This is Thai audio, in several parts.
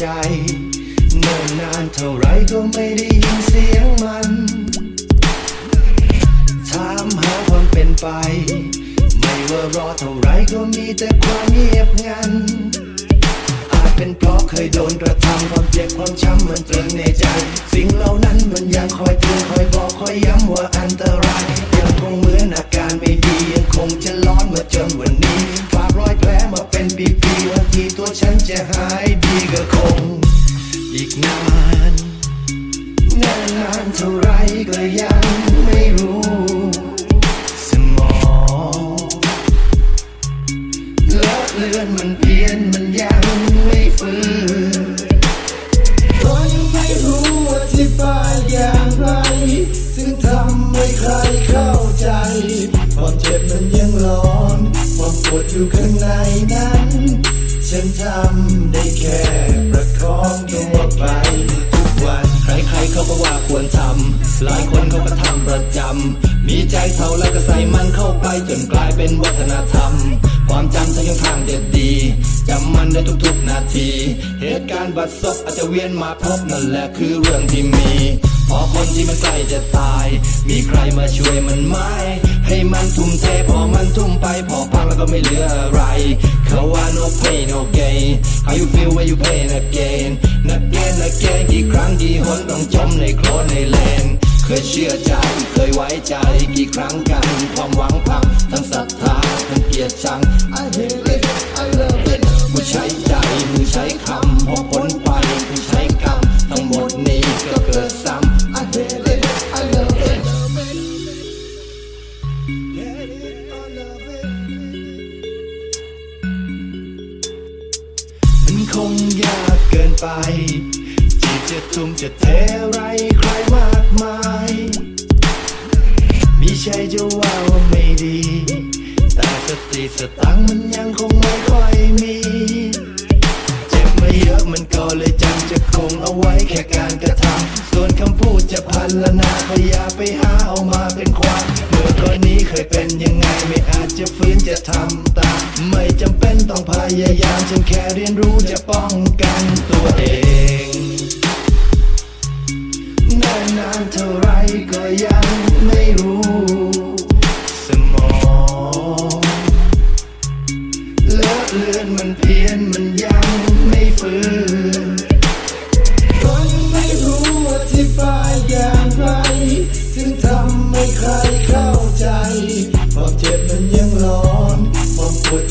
ใจเนิ่นนานเท่าไรก็ไม่ได้ยินเสียงมันถามหาความเป็นไป ไม่ว่ารอเท่าไรก็มีแต่ความเงียบงันอาจเป็นเพราะเคยโดนกระทำความเจ็บความช้ำมันตรึงในใจ สิ่งเหล่านั้นมันยังคอยเตือนคอยบอก ฝากรอยแผลมาเป็นปีๆวันที่ตัวฉันจะหายดีก็คง อีกนานนานนานเท่าไรก็ยังไม่รู้สมองเลอะเลือนมันเพี้ยนมันยังไม่ฟื้นก็ยังไม่รู้อธิบายอย่างไร ถึงทำให้ใครเข้าใจความเจ็บมันยัง ปวดอยู่ข้างในนั้น ฉันทำได้แค่ประคองตัวไปทุกวัน ใครๆเขาก็ว่าควรทำ หลายคนเขาก็ทำประจำ มีใจเท่าแล้วก็ใส่มันเข้าไปจนกลายเป็นวัฒนธรรม ความจำฉันยังทางเด็ดดีจำมันได้ทุกๆนาที เหตุการณ์บัดซบอาจจะเวียนมาพบนั่นแหละคือเรื่องที่มีพอคนที่มันใกล้จะตาย มีใครมาช่วยมันไหม ให้มันทุ่มเทพอมันทุ่มไปพอพังแล้วก็ไม่เหลืออะไร เขาว่า no pain no gain how you feel when you pain again again again กี่ครั้งกี่หนต้องจมในโคลนในเลนเคยเชื่อใจเคยไว้ใจกี่ครั้งกันความหวังพังทั้งศรัทธาทั้งเกียดชัง I hate it I love it กูใช้ใจมึงใช้คำ คงยากเกินไปที่จะทุ่มจะเทไรใครมากมายมีใช่จะว่าว่าไม่ดี แต่สติสตังมันยังคงไม่ค่อยมี เจ็บมาเยอะมันก็เลยจำจะคงเอาไว้แค่การกระทำส่วนคำพูดจะพันละนาพยาไปหาเอามาเป็นความเมื่อก่อนนี้เคยเป็นยังไงไม่อาจจะฟื้นจะทำตามไม่จำเป็นต้องพยายามฉันแค่เรียนรู้จะป้องกันตัวเอง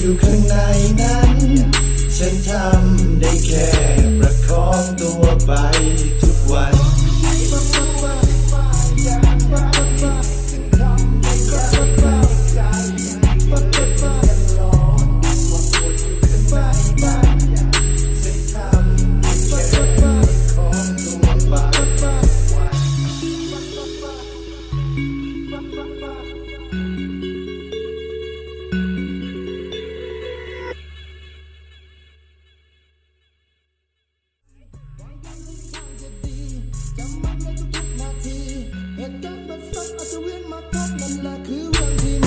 อยู่ข้างในนะ I can't but fuck I can win my partner like who wants him